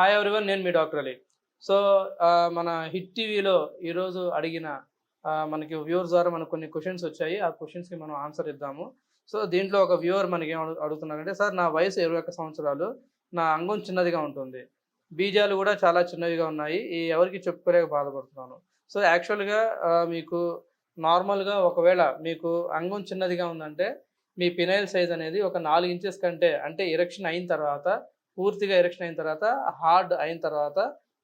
Hi everyone నేను మీ doctor Ali. So మన హిట్ టీవీలో ఈరోజు అడిగిన మనకి వ్యూవర్స్ ద్వారా మనకు కొన్ని క్వశ్చన్స్ వచ్చాయి. ఆ క్వశ్చన్స్కి మనం ఆన్సర్ ఇద్దాము. సో దీంట్లో ఒక వ్యూవర్ మనకి ఏం అడుగుతున్నారంటే సార్ నా వయసు ఇరవై ఒక్క సంవత్సరాలు. నా అంగం చిన్నదిగా ఉంటుంది. బీజాలు కూడా చాలా చిన్నవిగా ఉన్నాయి. ఈ ఎవరికి చెప్పుకోలేక బాధపడుతున్నాను. సో యాక్చువల్గా మీకు నార్మల్గా ఒకవేళ మీకు అంగం చిన్నదిగా ఉందంటే మీ పినైల్ సైజ్ అనేది ఒక నాలుగు ఇంచెస్ కంటే అంటే ఎరక్షన్ అయిన తర్వాత పూర్తిగా ఎరక్షన్ అయిన తర్వాత హార్డ్ అయిన తర్వాత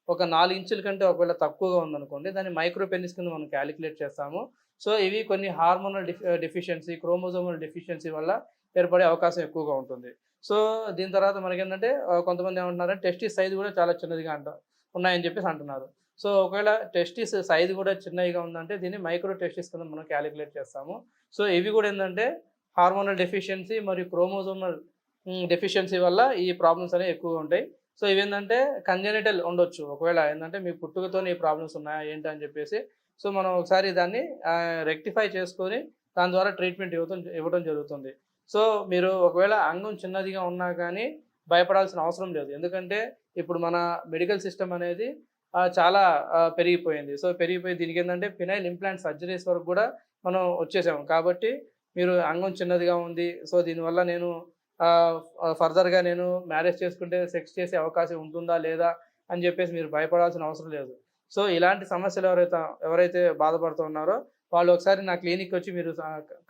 ఒక నాలుగు ఇంచుల కంటే ఒకవేళ తక్కువగా ఉందనుకోండి దాన్ని మైక్రో పెనిస్ కింద మనం క్యాలిక్యులేట్ చేస్తాము. సో ఇవి కొన్ని హార్మోనల్ డెఫిషియన్సీ క్రోమోజోమల్ డెఫిషియన్సీ వల్ల ఏర్పడే అవకాశం ఎక్కువగా ఉంటుంది. సో దీని తర్వాత మనకేంటంటే కొంతమంది ఏమంటున్నారంటే టెస్టిస్ సైజ్ కూడా చాలా చిన్నదిగా అంట ఉన్నాయని చెప్పేసి అంటున్నారు. సో ఒకవేళ టెస్టిస్ సైజ్ కూడా చిన్నవిగా ఉందంటే దీన్ని మైక్రో టెస్టిస్ కింద మనం క్యాలిక్యులేట్ చేస్తాము. సో ఇవి కూడా ఏంటంటే హార్మోనల్ డెఫిషియన్సీ మరియు క్రోమోజోమల్ డెఫిషియన్సీ వల్ల ఈ ప్రాబ్లమ్స్ అనేవి ఎక్కువగా ఉంటాయి. సో ఇవేంటంటే కంజెనిటల్ ఉండొచ్చు. ఒకవేళ ఏంటంటే మీ పుట్టుకతోనే ఈ ప్రాబ్లమ్స్ ఉన్నాయా ఏంటి అని చెప్పేసి. సో మనం ఒకసారి దాన్ని రెక్టిఫై చేసుకొని దాని ద్వారా ట్రీట్మెంట్ ఇవ్వటం ఇవ్వడం జరుగుతుంది. సో మీరు ఒకవేళ అంగం చిన్నదిగా ఉన్నా కానీ భయపడాల్సిన అవసరం లేదు. ఎందుకంటే ఇప్పుడు మన మెడికల్ సిస్టమ్ అనేది చాలా పెరిగిపోయింది. సో పెరిగిపోయి దీనికి ఏంటంటే ఫినైల్ ఇంప్లాంట్ సర్జరీస్ వరకు కూడా మనం వచ్చేసాము. కాబట్టి మీరు అంగం చిన్నదిగా ఉంది. సో దీనివల్ల నేను ఫర్దర్గా నేను మ్యారేజ్ చేసుకుంటే సెక్స్ చేసే అవకాశం ఉంటుందా లేదా అని చెప్పేసి మీరు భయపడాల్సిన అవసరం లేదు. సో ఇలాంటి సమస్యలు ఎవరైతే ఎవరైతే బాధపడుతున్నారో వాళ్ళు ఒకసారి నా క్లినిక్ వచ్చి మీరు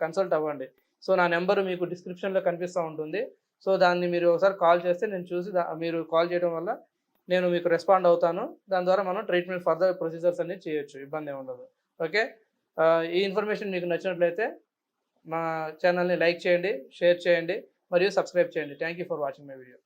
కన్సల్ట్ అవ్వండి. సో నా నెంబర్ మీకు డిస్క్రిప్షన్లో కనిపిస్తూ ఉంటుంది. సో దాన్ని మీరు ఒకసారి కాల్ చేస్తే నేను చూసి దా- మీరు కాల్ చేయడం వల్ల నేను మీకు రెస్పాండ్ అవుతాను. దాని ద్వారా మనం ట్రీట్మెంట్ ఫర్దర్ ప్రొసీజర్స్ అన్ని చేయొచ్చు ఇబ్బంది ఉండదు. ఓకే? ఈ ఇన్ఫర్మేషన్ మీకు నచ్చినట్లయితే మా ఛానల్ని లైక్ చేయండి షేర్ చేయండి. మరియు సబ్స్క్రైబ్ చేయండి. Thank you for watching my video